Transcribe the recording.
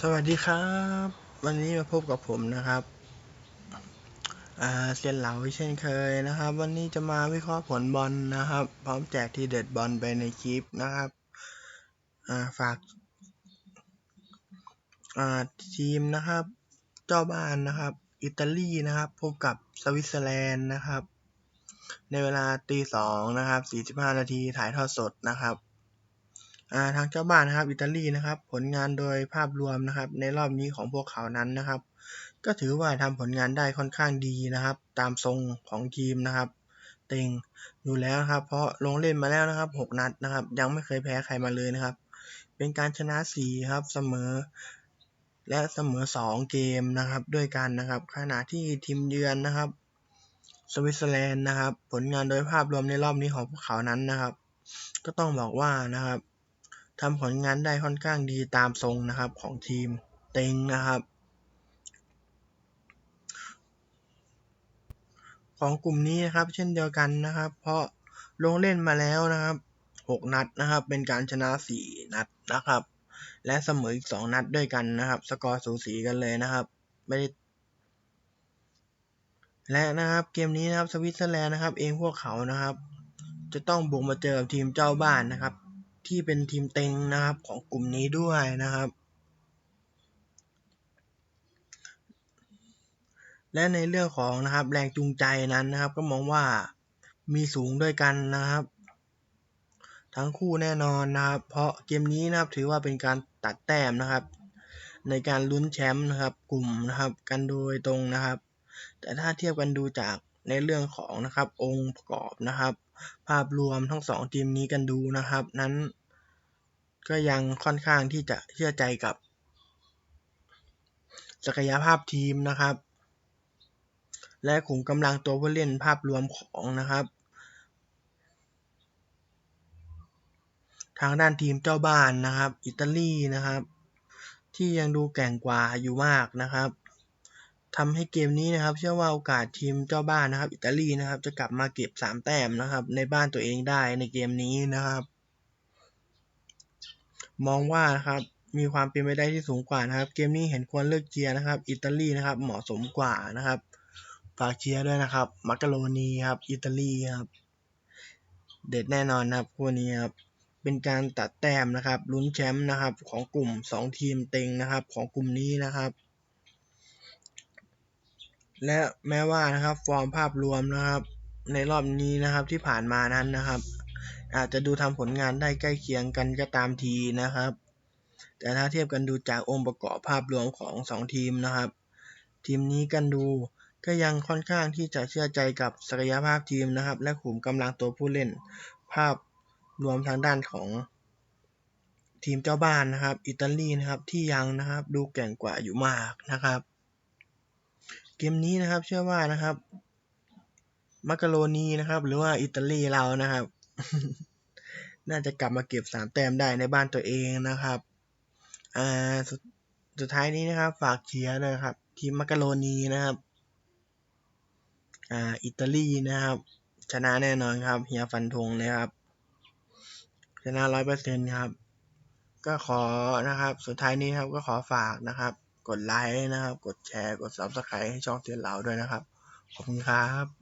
สวัสดีครับ วันนี้มาพบกับผมนะครับเซียนเหลาเช่นเคยนะครับ วันนี้จะมาวิเคราะห์ผลบอลนะครับ พร้อมแจกทีเด็ดบอลไปในคลิปนะครับาฝากาทีมนะครับ เจ้าบ้านนะครับ อิตาลีนะครับ พบกับสวิตเซอร์แลนด์นะครับ ในเวลาตีสองนะครับ45นาทีถ่ายทอดสดนะครับ ทางเจ้าบ้านนะครับอิตาลีนะครับ ผลงานโดยภาพรวมนะครับ ในรอบนี้ของพวกเขานั้นนะครับ ก็ถือว่าทำผลงานได้ค่อนข้างดีนะครับ ตามทรงของทีมนะครับ เต็งอยู่แล้วครับ เพราะลงเล่นมาแล้วนะครับ 6 นัดนะครับ ยังไม่เคยแพ้ใครมาเลยนะครับ เป็นการชนะ4ครับเสมอ และเสมอ 2 เกมนะครับ ด้วยกันนะครับ ขณะที่ทีมเยือนนะครับสวิตเซอร์แลนด์นะครับ ผลงานโดยภาพรวมในรอบนี้ของพวกเขานั้นนะครับ ก็ต้องบอกว่านะครับ ทำผลงานได้ค่อนข้างดีตามทรงนะครับของทีมเต็งนะครับ ของกลุ่มนี้นะครับ เช่นเดียวกันนะครับ เพราะลงเล่นมาแล้วนะครับ 6 นัดนะครับ เป็นการชนะ 4 นัดนะครับ และเสมออีก 2 นัดด้วยกันนะครับ สกอร์สูสีกันเลยนะครับ ไม่ได้และนะครับเกมนี้นะครับสวิตเซอร์แลนด์นะครับ เองพวกเขานะครับ จะต้องบุกมาเจอกับทีมเจ้าบ้านนะครับ ที่เป็นทีมเต็งนะครับของกลุ่มนี้ด้วยนะครับ และในเรื่องของนะครับแรงจูงใจนั้นนะครับ ก็มองว่ามีสูงด้วยกันนะครับ ทั้งคู่แน่นอนนะครับ เพราะเกมนี้นะครับถือว่าเป็นการตัดแต้มนะครับ ในการลุ้นแชมป์นะครับกลุ่มนะครับกันโดยตรงนะครับ แต่ถ้าเทียบกันดูจากในเรื่องของนะครับองค์ประกอบนะครับ ภาพรวมทั้งสองทีมนี้กันดูนะครับ นั้น ก็ยังค่อนข้างที่จะเชื่อใจกับ ศักยภาพทีมนะครับ และขุมกำลังตัวผู้เล่นภาพรวมของนะครับ ทางด้านทีมเจ้าบ้านนะครับ อิตาลีนะครับ ที่ยังดูแก่งกว่าอยู่มากนะครับทำให้เกมนี้นะครับ เชื่อว่าโอกาสทีมเจ้าบ้านนะครับ อิตาลีนะครับ จะกลับมาเก็บสามแต้มนะครับ ในบ้านตัวเองได้ในเกมนี้นะครับ มองว่านะครับมีความเป็นไปได้ที่สูงกว่านะครับ เกมนี้เห็นควรเลือกเชียร์นะครับ อิตาลีนะครับ เหมาะสมกว่านะครับฝากเชียร์ด้วยนะครับมักกะโรนีครับ อิตาลีครับ เด็ดแน่นอนนะครับคู่นี้ครับเป็นการตัดแต้มนะครับลุ้นแชมป์นะครับ ของกลุ่ม 2 ทีมเต็งนะครับ ของกลุ่มนี้นะครับ และแม้ว่านะครับ ฟอร์มภาพรวมนะครับ ในรอบนี้นะครับที่ผ่านมานั้นนะครับ อาจจะดูทำผลงานได้ใกล้เคียงกันก็ตามทีนะครับ แต่ถ้าเทียบกันดูจากองค์ประกอบภาพรวมของ 2 ทีมนะครับ ทีมนี้กันดูก็ยังค่อนข้างที่จะเชื่อใจกับศักยภาพทีมนะครับ และขุมกำลังตัวผู้เล่น ภาพรวมทางด้านของทีมเจ้าบ้านนะครับ อิตาลีนะครับที่ยังนะครับดูแก่งกว่าอยู่มากนะครับ เกมนี้นะครับเชื่อว่านะครับมักกะโรนีนะครับ หรือว่าอิตาลีเรานะครับ น่าจะกลับมาเก็บสามแต้มได้ในบ้านตัวเองนะครับอ่าสสุดท้ายนี้นะครับ ฝากเชียร์ด้วยครับ ทีมมักกะโรนีนะครับอ่าอิตาลีนะครับ ชนะแน่นอนครับเฮียฟันธงเลยครับ ชนะร้อยเปอร์เซ็นต์ครับ ก็ขอนะครับ สุดท้ายนี้ครับก็ขอฝากนะครับ กดไลค์นะครับ กดแชร์ กด subscribe ให้ช่องเตือนเหลาด้วยนะครับ ขอบคุณครับ